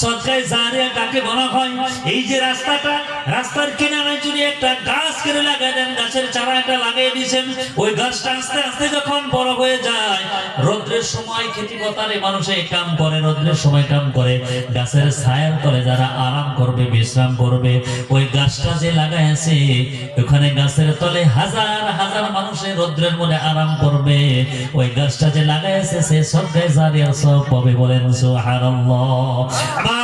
সদকায় জারিয়া কাকে বলা হয়। এই যে রাস্তাটা রাস্তার কিনারায় যদি একটা গাছ কেটে লাগাই দেন, গাছের চারা একটা লাগিয়ে দিয়েছেন, ওই গাছটা আস্তে আস্তে যখন বড় হয়ে যায়, রোদ্রের সময় খেতি পথারে মানুষে কাম করে, রোদ্রের সময় কাম করে। গাছের ছায়ার তলে যারা আরাম করবে, বিশ্রাম করবে, ওই গাছটা যে লাগাই আছে, ওখানে গাছের তলে হাজার হাজার মানুষের রোদ্রের মধ্যে আরাম করবে। ওই গাছটা যে লাগাই আছে, সে সব গায়ে জারিয়ার সব পাবে বলেন সুবহানাল্লাহ।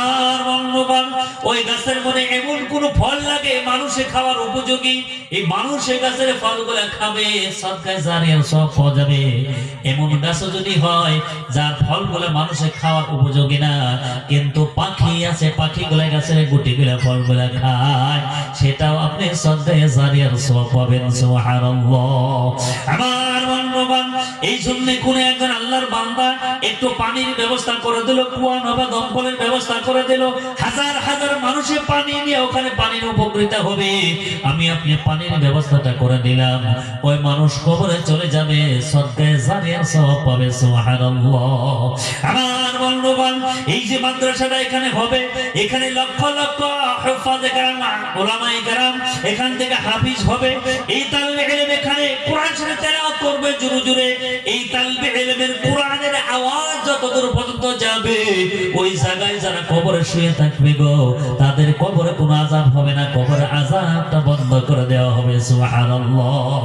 গাছের মধ্যে এমন কোন ফল লাগে, মানুষে খাওয়ার উপযোগী? এই মানুষ গাছের ফলগুলো খাবে সদকায় জারিয়ার সব পাওয়া যাবে। এমন গাছও যদি হয়, যার ফলগুলো মানুষে খাওয়ার উপযোগী না, কিন্তু পাখি আছে, পাখিগুলো গাছের গুটিগুলো ফলগুলো খায়, সেটাও আপনি সদকায় জারিয়ার সব পাবেন আমার বন্ধুগণ, এই জন্য কোন একজন আল্লাহর বান্দা একটু পানির ব্যবস্থা করে দিল কুয়া নবা দমকলের ব্যবস্থা করে দিল, হাজার হাজার মানুষের পানি নিয়ে ওখানে পানির উপকৃত হবে। আমি আপনি পানির ব্যবস্থাটা করে দিলাম। ওই মানুষ কবরে চলে যাবে সওয়াব পাবে, সুবহানাল্লাহ। আমার বন্ধুগণ, এই যে মাদ্রাসাটা এখানে হবে, এখানে লক্ষ লক্ষ ওলামায়ে কেরাম এখান থেকে হবে। এই তালবে ইলম এখানে কোরআন শরীফ তেলাওয়াত করবে জোরে জোরে এই তালবে কোরআনের আওয়াজ যতদূর পর্যন্ত যাবে, ওই জায়গায় যারা কবরে শুয়ে থাকবে গো, তাদের কবরে কোনো আজাব হবে না। কবরে আজাবটা বন্ধ করে দেওয়া হবে, সুবহানাল্লাহ।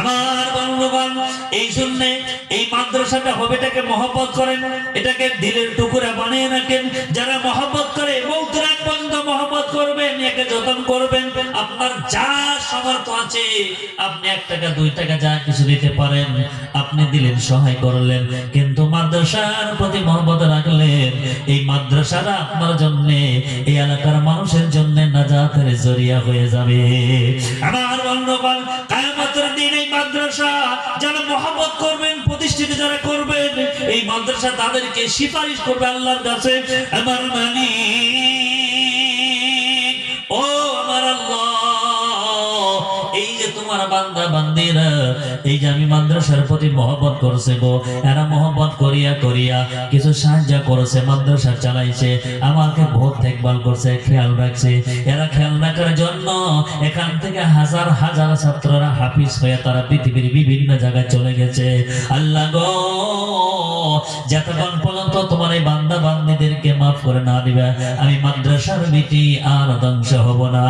আমার বন্ধুগণ এই জন্য এই মাদ্রাসাটা হবে, এটাকে মহব্বত করেন, এটাকে দিলের টুকরা বানিয়ে রাখেন। যারা মহব্বত করে, মৌতের করবেন, একে যতন করবেন, আপনার যা সামর্থ্য আছে, আপনি এক টাকা, দুই টাকা যা কিছু দিতে পারেন, আপনি দিলেন, সহায় করলেন। কিন্তু মাদ্রাসার প্রতি মহব্বত রাখলেন, এই মাদ্রাসাটা আপনার জন্য, এই এলাকার মানুষের জন্য নাজাতের জরিয়া হয়ে যাবে। আমার দিন এই মাদ্রাসা যারা করবেন, প্রতিষ্ঠিত যারা করবেন, এই মাদ্রাসা তাদেরকে সিফারিশ করবে আল্লাহর কাছে। আমার মালিক বান্দা বান্দিরা, এই যে আমি মাদ্রাসার প্রতি মহব্বত করছে গো, এরা মহব্বত করিয়া করিয়া কিছু সাহায্য করেছে, মাদ্রাসা চালাইছে, আমাকে দেখভাল করছে, খেয়াল রাখছে। এরা খেয়াল রাখার জন্য এখান থেকে হাজার হাজার ছাত্ররা হাফিজ হয়ে তারা পৃথিবীর বিভিন্ন জায়গায় চলে গেছে। আল্লাহ গো, যতক্ষণ পর্যন্ত তোমার এই বান্দা বান্দিদেরকে মাফ করে না দিবে, আমি মাদ্রাসার বিটি আর ধ্বংস হব না।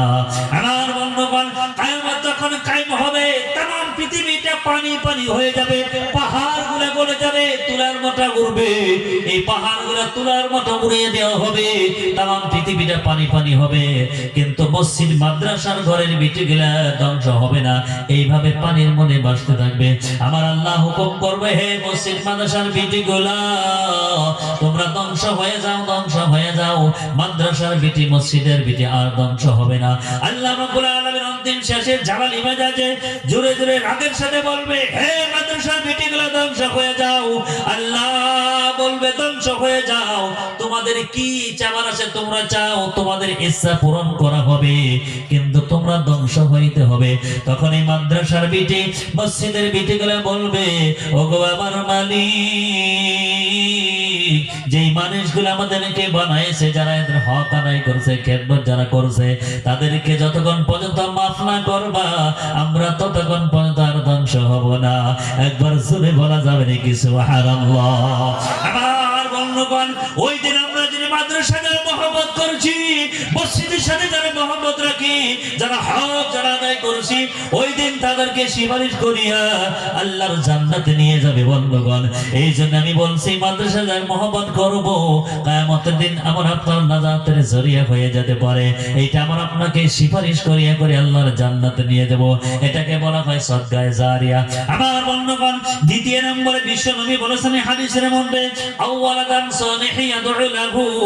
আমার কায়ামত যখন কায়েম হবে তাম পৃথিবীটা পানি পানি হয়ে যাবে পাহাড়গুলা যাবে, তুলার মতো উড়বে এই পাহাড়গুলা তুলার উড়িয়ে দেওয়া হবে তাম পৃথিবীটা পানি পানি হবে। কিন্তু মসজিদ, মাদ্রাসার ঘরের বিটি ধ্বংস হবে না। এইভাবে পানির মনে বাসতে থাকবে। আমার আল্লাহ হুকুম করবে, হে মসজিদ, মাদ্রাসার বিটি গুলা তোমরা ধ্বংস হয়ে যাও, ধ্বংস হয়ে যাও। মাদ্রাসার বিটি মসজিদের বিটি আর ধ্বংস হবে না। আল্লাহ অন্তিম শেষে জালালি মেজাজে জোরে জোরে রাগের সাথে বলবে, হে মাদ্রাসার বিটি গুলা ধ্বংস হয়ে যাও। আল্লাহ বলবে, ধ্বংস হয়ে যাও। তোমাদের কি চাওয়ার আছে তোমরা চাও, তোমাদের ইচ্ছা পূরণ করা হবে, কিন্তু তোমরা ধ্বংস হইতে হবে। তখন এই মাদ্রাসার বিটি, মসজিদের বিটি গুলা বলবে, ওগো আমার মালিক যেই মানুষগুলো আমাদেরকে বানাইছে, যারা এদের হক আদায় করছে, খেদমত যারা করছে, তাদেরকে যতক্ষণ পর্যন্ত মাফ না করবা, আমরা ততক্ষণ পর্যন্ত আর ধ্বংস হব না। একবার শুনে বলা যাবে নাকি, সুবহানাল্লাহ। আমার বন্ধুগণ, ওই দিন মাদ্রাসা মহব্বত করছি, মসজিদের সাথে যারা মহব্বত রাখি, যারা হক, যারা আদায় করছি, ওই দিন তাদেরকে সিফারিশ করিয়া আল্লাহর জান্নাতে নিয়ে যাবে বন্ধুগণ। এই জন্য আমি বলছি মাদ্রাসা যারা মহব্বত করব, কায়ামতের দিন আমার আপনার নাজাতের জরিয়া হয়ে যেতে পারে। এইটা আমার আপনাকে সিফারিশ করিয়া করে আল্লাহর জান্নাতে নিয়ে যাব। এটাকে বলা হয় সদগায়ে জারিয়া। আমার বন্ধুগণ, দ্বিতীয় নম্বরে বিশ্ব নবী বলেছেন হাদিসের মধ্যে আউওয়ালাদান সালিহি ইয়াদউ লাহু নেক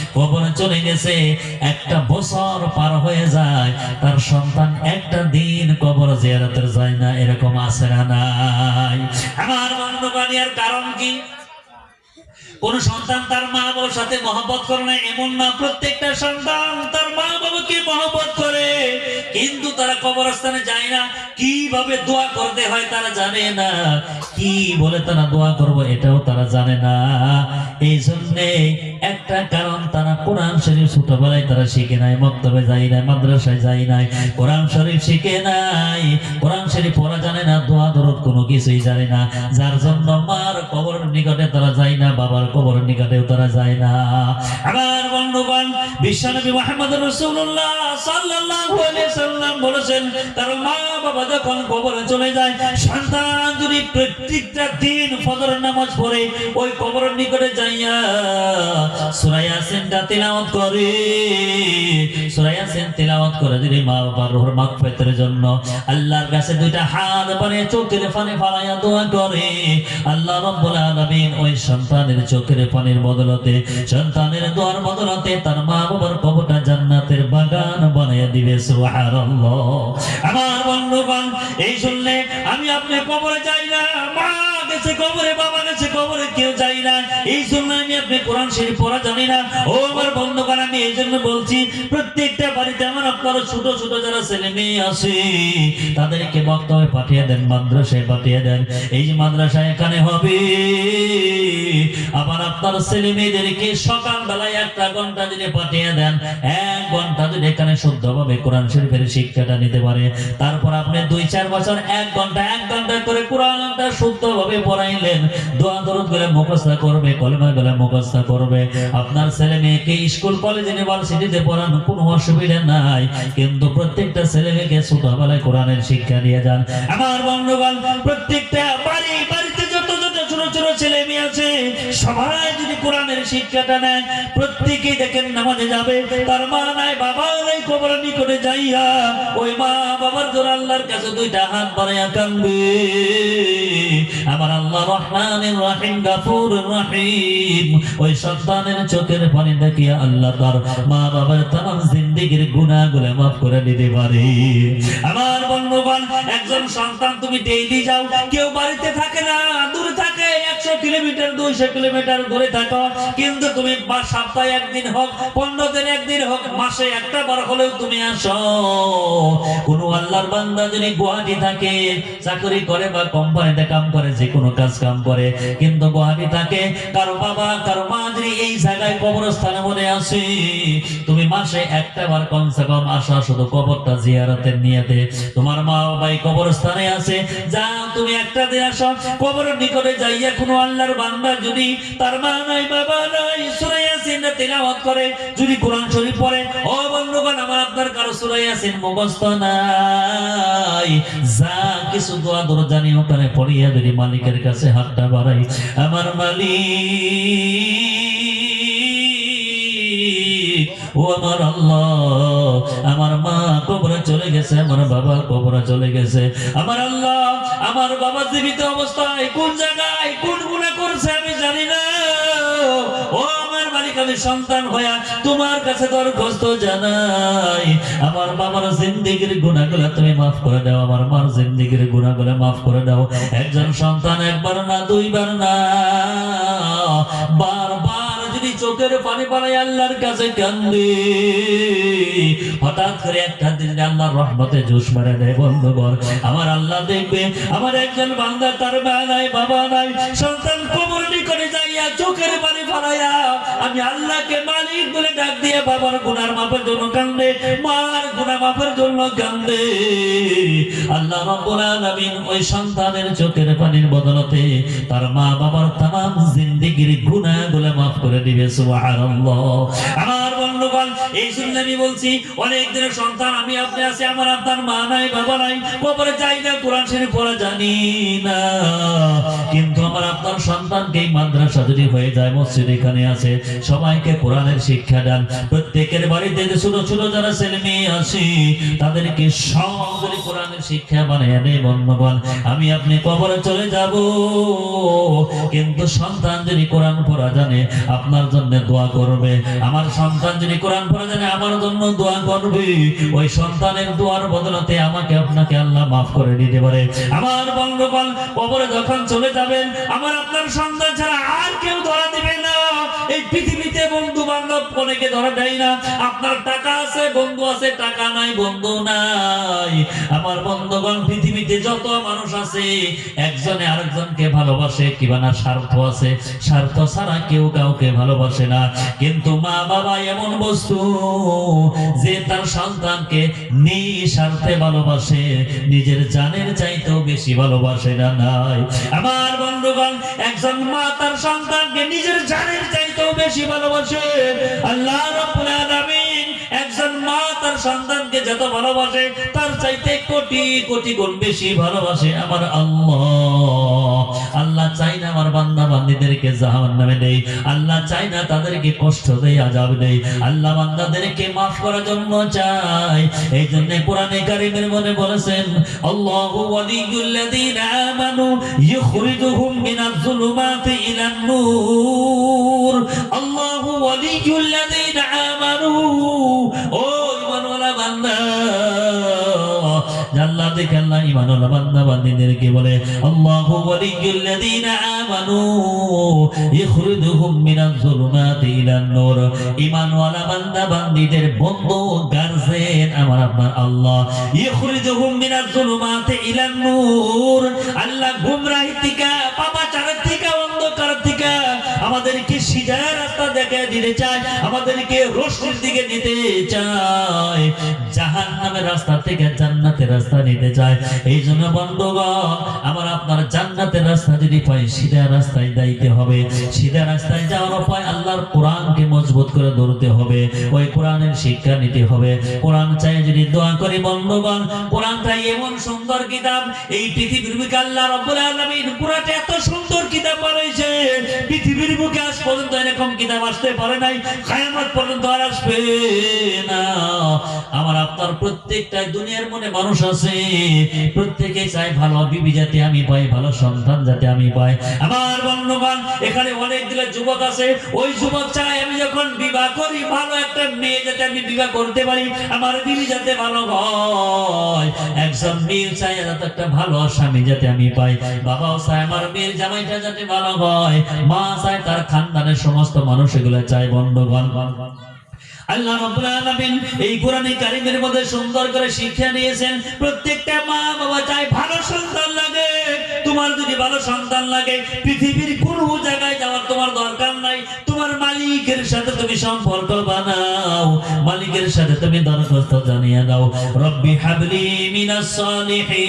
কবরে চলে গেছে। একটা বছর পার হয়ে যায়, তার সন্তান একটা দিন কবর জিয়ারতের যায় না, এরকম আছে না নাই। আমার বন্ধুবানিয়ার কারণ কি? কোন সন্তান তার মা বাবার সাথে মহব্বত করে না, এমন না, প্রত্যেকটা সন্তান তার মা বাবাকে মহব্বত করে। কিন্তু তারা কবরস্থানে যায় না, কীভাবে দোয়া করতে হয় তারা জানে না। কি বলে তারা দোয়া করব এটাও তারা জানে না। এই জন্যে একটা কারণ তারা কোরআন শরীফ ছোটবেলায় তারা শিখে নাই, মক্তবে যাই নাই, মাদ্রাসায় যাই নাই, কোরআন শরীফ শিখে নাই। কোরআন শরীফ পড়া জানে না, দোয়া দরদ কোনো কিছুই জানে না। যার জন্য মার কবরের নিকটে তারা যায় না, বাবার কবরের নিকটেও তারা যায় না। আমার বন্ধুগণ, বিশ্বনবী মুহাম্মদ রাসূলুল্লাহ সাল্লাল্লাহু আলাইহি সাল্লাম বলেছেন, তার মা বাবা যখন কবরে চলে যায়, সন্তান যদি প্রত্যেকটা দিন ফজরের নামাজ পড়ে, ওই কবরের নিকটে যাইয়া সূরা ইয়াসিনটা তেলাওয়াত করে। সূরা ইয়াসিন তেলাওয়াত করে দিলে মা বাবার রুহের মাগফিরাতের জন্য। আল্লাহর কাছে দুইটা হাত বানিয়ে চোখের পানি ফালাইয়া দোয়া করে। আল্লাহ রাব্বুল আলামিন ওই সন্তানের চোখের পানির বদলতে, সন্তানের দোয়ার বদলতে তার মা বাবার কবরটা জান্নাতের বাগান বানিয়ে দিবে, সুবহানাল্লাহ। আমার বন্ধুগণ এই শুনলে আমি আপনি কবরে চাই না। মা! গেছে কবরে বাবা গেছে কবরে কেউ যাই না। এই জন্য আমি আপনি কোরআন শরীফ পড়া জানি না। ও আমার বন্ধুগণ, আমি এই জন্য বলছি, প্রত্যেকটা বাড়িতে আমার আপনার ছোট ছোট যারা ছেলে মেয়ে আছে, তাদেরকে বক্তব্যে পাঠিয়ে দেন, মাদ্রাসায় পাঠিয়ে দেন। এই যে মাদ্রাসা এখানে হবে। আবার আপনার ছেলে মেয়েদেরকে সকাল বেলায় একটা ঘণ্টা যদি পাঠিয়ে দেন, এক ঘণ্টা যদি এখানে শুদ্ধভাবে কোরআন শরীফের শিক্ষাটা নিতে পারে। তারপর আপনি দুই, চার বছর এক ঘণ্টা এক ঘণ্টা করে কোরআনটা শুদ্ধভাবে পড়াইলেন, দোয়া দরুদ করে মুখস্থ করবে কলমা গলে মুখস্থ করবে। আপনার ছেলে মেয়েকে স্কুল, কলেজ, ইউনিভার্সিটিতে পড়ানো, কোনো অসুবিধা নাই। কিন্তু প্রত্যেকটা ছেলে মেয়েকে ছোটবেলায় কোরআনের শিক্ষা দিয়ে যান। আমার বন্ধুগণ, প্রত্যেকটা বাড়ি বাড়িতে সবাই যদি কোরআনের শিক্ষাটা নেয়, প্রত্যেকেই দেখেন নামাজে যাবে। তার মা নাই বাবা নাই কবর নিকটে যাইয়া ওই মা বাবার জোর আল্লাহর কাছে দুইটা হাত বাড়াইয়া কান্দবে আমার আল্লাহ গাফুর ওই সন্তানের চোখের পানি দেখিয়া আল্লাহ তার মা বাবার তাম জিন্দিগির গুনাহগুলো মাফ করে দিতে পারে। আমার বন্ধুগণ, একজন সন্তান তুমি ডেইলি যাও, কেউ বাড়িতে থাকে না, দূরে থাকে একশো কিলোমিটার দুইশো কিলোমিটার দূরে থাকো। কিন্তু তুমি সপ্তাহে একদিন হোক, পনেরো দিন একদিন হোক, মাসে একটা বার হলেও তুমি আসো। আল্লাহর বান্দা যদি গুয়াহাটি থাকে, চাকরি করে বা কোম্পানিতে কাম করে, যে কোনো কাজ কাম করে। কিন্তু গুয়াহাটি থাকে, কারও বাবা, কারও মা যদি এই জায়গায় কবরস্থানে মনে আসে তুমি মাসে একটা বার কমসে কম আসা, শুধু কবরটা জিয়ারতের নিয়েতে। তোমার মা বাবাই কবরস্থানে আছে। যা তুমি একটা দিন আসো। কবরের নিকটে যাইয়া আল্লাহর বান্দা যদি তার মা নাই, বাবা নাই তেলাওয়াত করে, যদি কোরআন শরীফ পড়ে, ও বন্ধুগণ, আমার আপনার কারও মুখস্থ নাই। যা কিছু দোয়া দরদ জানি ওখানে পড়িয়া যদি মালিকের কাছে হাতটা বাড়াই। আমার মালিক, ও আমার আল্লাহ। মা কবরে চলে গেছে, আমার বাবা কবরে চলে গেছে। আমার আল্লাহ, আমার বাবা জীবিত অবস্থায় কোন জায়গায় কোন গুণা করছে আমি জানি না। বাবার জিন্দিগির গুণাগুলো করে মাফ করে দাও। একজন সন্তান একবার না, দুইবার না। যদি চোখের পানি পালাই আল্লাহর কাছে কান্দে। হঠাৎ করে একটা দিন আল্লাহর রহমতে জোশ মারে দেয় বন্ধুগণ। আমার আল্লাহ দেখবে, আমার একজন বান্দা তার মা নাই, বাবা নাই, সন্তান কোমর নিকটে যাইয়া চোখের পানি ফালাইয়া আমি আল্লাহকে মালিক বলে ডাক দিয়ে বাবার গুনার মাপের জন্য কান্দে, মার গুনার মাপের জন্য কান্দে। আল্লাহ রাব্বুল আলামিন ওই সন্তানের চোখের পানির বদলতে তার মা বাবার তাম জিন্দিগির গুনাহগুলো মাফ করে দিবে, সুবহানাল্লাহ। আমার বন্ধুগণ, এই আমি বলছি, অনেক দিনের সন্তান, আমি আপনি আমার মা নাই, বাবা নাই, কবরে যাই না, কোরআন শরীফ পড়া জানি না। কিন্তু আমার সন্তানকে মাদ্রাসা যদি হয়ে যায়, মসজিদ এখানে আছে, সবাইকে কোরআনের শিক্ষা দেন। প্রত্যেকের বাড়িতে ছোট ছোট যারা ছেলে মেয়ে আছে, তাদেরকে সবরে কোরআনের শিক্ষা বানিয়ে দে বন্ধুগণ আমি আপনি কবরে চলে যাব। কিন্তু সন্তান যদি কোরআন পড়া জানে, আপনার জন্য দোয়া করবে। আমার সন্তান যদি কোরআন পড়া জানে, আমার জন্য দোয়া করবে। ওই সন্তানের দোয়ার বদলতে আমাকে আপনাকে আল্লাহ মাফ করে দিতে পারে। আমার বন্ধুগণ, কবরে যখন চলে যাবেন, আমার আপনার সন্তান ছাড়া আর কেউ ধরা দিবে বান্ধব অনেকে ধরা দেয় না। আপনার টাকা আছে, বন্ধু আছে, টাকা নাই, বন্ধু নাই। আমার বন্ধুগণ, পৃথিবীতে যত মানুষ আছে, একজনে আরেকজনকে ভালোবাসে স্বার্থ আছে? স্বার্থ ছাড়া কেউ কাউকে ভালোবাসে না। কিন্তু মা বাবা এমন বস্তু যে তার সন্তানকে নিঃস্বার্থে ভালোবাসে, নিজের জানের চাইতেও বেশি ভালোবাসে না, নাই। আমার বন্ধুগণ, একজন মা তার সন্তানকে নিজের জানের চাইতেও বেশি ভালোবাসে। আল্লাহ একজন মা তার সন্তানকে যত ভালোবাসে, তার চাইতে কোটি কোটি গুণ বেশি ভালোবাসে আমার আল্লাহ। চাই না আমার বান্দা বান্দিদেরকে জাহান নামে দেই আল্লাহ চাই না তাদেরকে কষ্ট দেই আজাব দেই আল্লাহ বান্দাদেরকে মাফ করার জন্য চাই এই জন্য কোরআনে কারিমের মনে বলেছেন, আল্লাহু বান্দা আল্লাহ দেখে আল্লাহ ঈমানওয়ালা বান্দা বান্দিদেরকে বলে, আল্লাহু ওয়ালিয়ুল্লাযীনা আমানু ইখরিজুহুম মিনাজ যুলুমাতি ইলান নূর। ঈমানওয়ালা বান্দা বান্দিদের বন্ধু, গার্জেন, আমার আপনার আল্লাহ, ইখরিজুহুম মিনাজ যুলুমাতি ইলান নূর। আল্লাহ অন্ধকার থেকে আমাদেরকে সিধা রাস্তা দেখে দিতে চায়, আমাদেরকে রোশনির দিকে নিতে চায়। জাহান নামের রাস্তা থেকে জান্নাতের রাস্তা নিতে চায়। এই জন্য বন্ধুগণ, আমার আপনার জান্নাতের রাস্তা যদি পাই সিধা রাস্তায় যাইতে হবে। সিধা রাস্তায় যাওয়ার উপায় আল্লাহর কোরআনকে মজবুত করে ধরতে হবে। ওই কোরআনের শিক্ষা নিতে হবে। কোরআন চাই যদি দোয়া করি বন্ধুগণ কোরআনটাই এমন সুন্দর কিতাব, এই পৃথিবীর আল্লাহ রব্বুল আলামিন পুরাটা এত সুন্দর কিতাব বানাইছে পৃথিবীর বুকে আজ পর্যন্ত এরকম কিতাব আসতে পারে নাই, কিয়ামত পর্যন্ত আর আসবে না। আমার আপনার প্রত্যেকটা দুনিয়ার মনে মানুষ আছে, প্রত্যেকে চায় ভালো বিবি যাতে আমি পাই, ভালো সন্তান যাতে আমি পাই। আমার বন্ধুগণ, এখানে অনেকগুলো যুবক আছে, ওই যুবক চায় আমি যখন বিবাহ করি, ভালো একটা মেয়ে যাতে আমি বিবাহ করতে পারি, আমার বিবি যাতে ভালো হয়। একজন মেয়ে চায় যাতে একটা ভালো স্বামী যাতে আমি পাই। বাবাও চায়, আমার মেয়ের জামাইটা যাতে ভালো হয়। মা চায় তার খানদানের সমস্ত মানুষ এগুলো চায় বন্ধগণ আল্লাহ এই কোরআনে কারীমের মধ্যে সুন্দর করে শিক্ষা নিয়েছেন প্রত্যেকটা মা বাবা চায় ভালো সন্তান লাগে। তোমার যদি ভালো সন্তান লাগে, পৃথিবীর কোন জায়গায় যাওয়ার সাথে তুমি দরখাস্ত জানিয়ে দাও। রব্বি হাবলি মিনাস সালিহিন।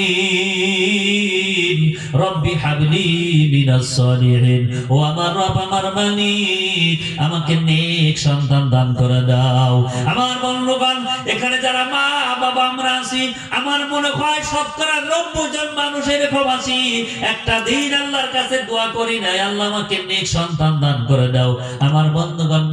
রব্বি হাবলি মিনাস সালিহিন। ও আমার রব, আমার মালিক, আমাকে নেক সন্তান দান করে দাও। আমার বন্ধুগণ, এখানে যারা মা, বাবা, আমরা আছি, আমার মনে হয় শতকরা নব্বই জন মানুষ এরকম একটা দিন আল্লাহর কাছে দোয়া করি নাই, আল্লাহ আমাকে নেক সন্তান দান করে দাও। আমার বন্ধুগণ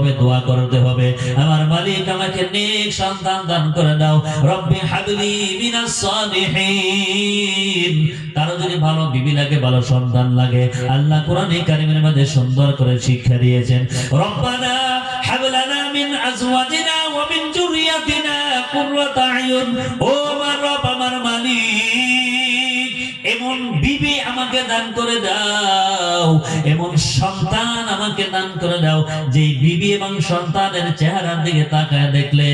হবে, দোয়া করতে হবে। আমার মালিক আমাকে নেক সন্তান দান করে দাও। রব্বি হাবলি মিনাস সালিহিন। কারও যদি ভালো বিবি লাগে, ভালো সন্তান লাগে, আল্লাহ কোরআনে কারিমের মধ্যে সুন্দর করে শিক্ষা দিয়েছেন। রব্বানা হাবলানা মিন আজওয়াজিনা ওয়া মিন যুররিয়াতিনা কুররাতা আয়ুন। ও দান করে দাও। এমন সন্তান আমাকে দান করে দাও যে বিবি এবং সন্তানের চেহারার দিকে তাকায় দেখলে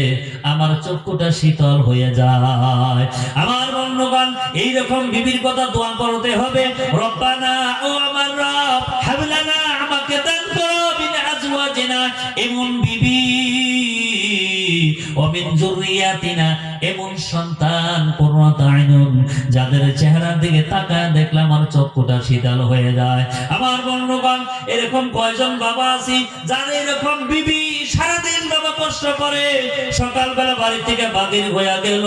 আমার চক্ষুটা শীতল হয়ে যায়। আমার বন্ধুগণ, এইরকম বিবির কথা দোয়া করতে হবে, রব্বানা, ও আমার রব, হাবলানা, আমাকে দান করো বিন আজওয়াজিনা। এমন বিবি ও মিন যুররিয়াতিনা এমন সন্তান, পূর্ণতা আইনুন যাদের চেহারার দিকে তাকায় দেখলে আমার চক্ষুটা শীতল হয়ে যায়। আমার বন্ধুগণ, এরকম কয়জন বাবা আছি, যাদের এরকম বিবি সারাদিন বাবা কষ্ট করে, সকালবেলা বাড়ি থেকে বাগির হইয়া গেল।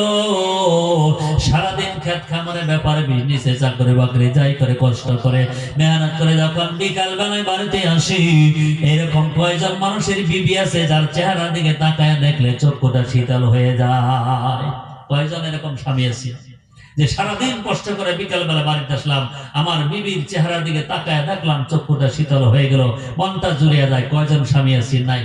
সারাদিন খেত খামারে ব্যাপারে বিজনেসে চাকরি বাকরি যাই করে, কষ্ট করে, মেহনত করে যখন বিকাল বেলায় বাড়িতে আসি, এরকম কয়জন মানুষের বিবি আছে, যার চেহারা দিকে তাকায় দেখলে চক্ষুটা শীতল হয়ে যায়। কয়জন এরকম স্বামী আছে? যে সারাদিন কষ্ট করে বিকাল বেলা বাড়িতে আসলাম, আমার বিবির চেহারার দিকে তাকায় দেখলাম চক্ষুটা শীতল হয়ে গেল, মনটা জুড়িয়ে যায়, কয়জন স্বামী আছি? নাই।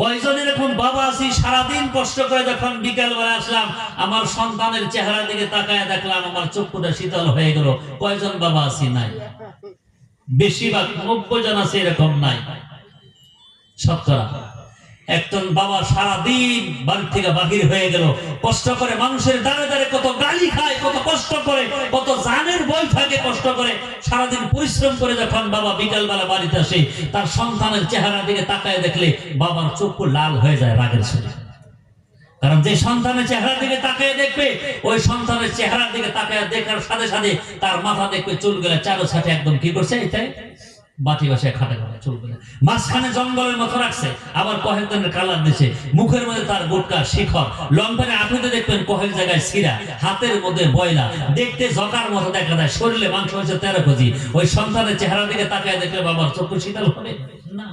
কয়জন এরকম বাবা আছি, সারাদিন কষ্ট করে যখন বিকাল বেলা আসলাম, আমার সন্তানের চেহারার দিকে তাকায় দেখলাম, আমার চক্ষুটা শীতল হয়ে গেল, কয়জন বাবা আছি? নাই। বেশিরভাগ নব্বই জন আছে এরকম নাই। শতকরা। একজন বাবা সারাদিন বাড়ি থেকে বাহির হয়ে গেল। কষ্ট করে মানুষের দ্বারে দ্বারে কত গালি খায়, কত কষ্ট করে, কত জানের বই থাকে কষ্ট করে। সারাদিন পরিশ্রম করে যখন বাবা বিকাল বেলা বাড়িতে আসে, তার সন্তানের চেহারা দিকে তাকায় দেখলে বাবার চক্ষু লাল হয়ে যায় রাগের সাথে কারণ যে সন্তানের চেহারার দিকে তাকায় দেখবে, ওই সন্তানের চেহারার দিকে তাকায় দেখার সাথে সাথে তার মাথা দেখবে, চুল গেলে চারো ছাটে একদম কি করছে এটাই বাটি বাসায় খাটে খাটে চুল গেলে মাঝখানে জঙ্গলের মতো রাখছে, আবার কয়েক ধরনের কালার দিছে। মুখের মধ্যে তার গুটকা, শিখর। লম্বারে আঠুতে দেখবেন কয়েক জায়গায় শিরা, হাতের মধ্যে বয়লা। দেখতে জকার মতো দেখা যায়, শরীরে মাংস হয়েছে তেরো কেজি। ওই সন্তানের চেহারা দিকে তাকায় দেখলে বাবার চক্ষু শীতল হবে? না।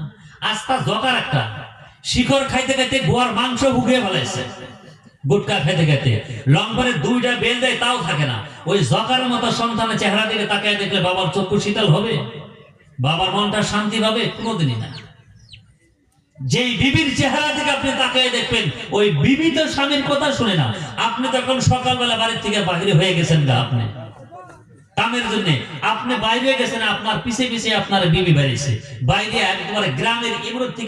আস্তা জকার একটা। শিখর খাইতে খাইতে গোয়ার মাংস ভুগিয়ে ফেলাইছে। গুটকা খেতে খেতে লম্বরে দুইটা বেল দেয়, তাও থাকে না। ওই জকার মতো সন্তানের চেহারা দিকে তাকায় দেখলে বাবার চক্ষু শীতল হবে? বাবার মনটা শান্তি পাবে কোনোদিনই না। যেই বিবির চেহারা থেকে আপনি তাকায় দেখবেন, ওই বিবি তো স্বামীর কথা শুনে না। আপনি তখন সকালবেলা বাড়ির থেকে বাহিরে হয়ে গেছেন গা আপনি। কামের জন্য, আপনি বাইরে গেছেন, আপনার পিছে পিছে আপনার বিবি বাড়িছে। বাইরে একবারে গ্রামের ইমরত থেকে